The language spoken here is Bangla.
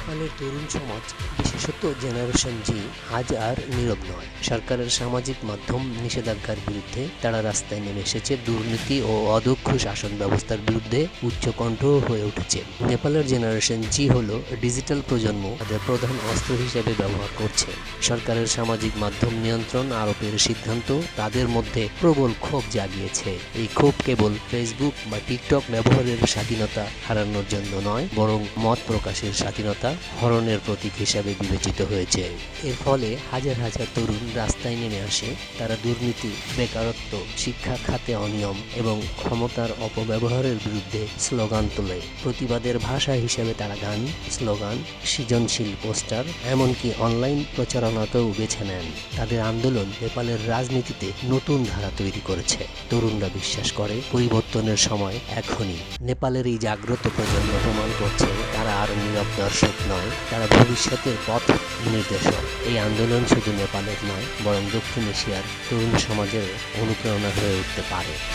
নেপালের তরুণ সমাজ, বিশেষত জেনারেশন জি, আজ আর নীরব নয়। সরকারের সামাজিক মাধ্যম নিষেধাজ্ঞার বিরুদ্ধে তারা রাস্তায় নেমে এসেছে। দুর্নীতি ও অদক্ষ শাসন ব্যবস্থার বিরুদ্ধে উচ্চকণ্ঠ হয়ে উঠেছে। নেপালের জেনারেশন জি হলো ডিজিটাল প্রজন্ম তাদের প্রধান অস্ত্র হিসেবে ব্যবহার করছে। সরকারের সামাজিক মাধ্যম নিয়ন্ত্রণ আরোপের সিদ্ধান্ত তাদের মধ্যে প্রবল ক্ষোভ জাগিয়েছে। এই ক্ষোভ কেবল ফেসবুক বা টিকটক ব্যবহারের স্বাধীনতা হারানোর জন্য নয়, বরং মত প্রকাশের স্বাধীনতা হরণের প্রতীক হিসাবে বিবেচিত হয়েছে। এর ফলে হাজার হাজার তরুণ রাস্তায় নেমে আসে। তারা দুর্নীতি, বেকারত্ব, শিক্ষা খাতে অনিয়ম এবং ক্ষমতার অপব্যবহারের বিরুদ্ধে স্লোগান তোলে। প্রতিবাদের ভাষা হিসেবে তারা গান, স্লোগান, সৃজনশীল পোস্টার, এমনকি অনলাইন প্রচারণাতেও বেছে নেন। তাদের আন্দোলন নেপালের রাজনীতিতে নতুন ধারা তৈরি করেছে। তরুণরা বিশ্বাস করে, পরিবর্তনের সময় এখনই। নেপালের এই জাগ্রত প্রজন্ম প্রমাণ করছে, তারা আর নীরব দর্শক নয়, তারা ভবিষ্যতের পথ নির্দেশক। এই আন্দোলন শুধু নেপালের নয়, বরং দক্ষিণ এশিয়ার তরুণ সমাজের অনুপ্রেরণা হয়ে উঠতে পারে।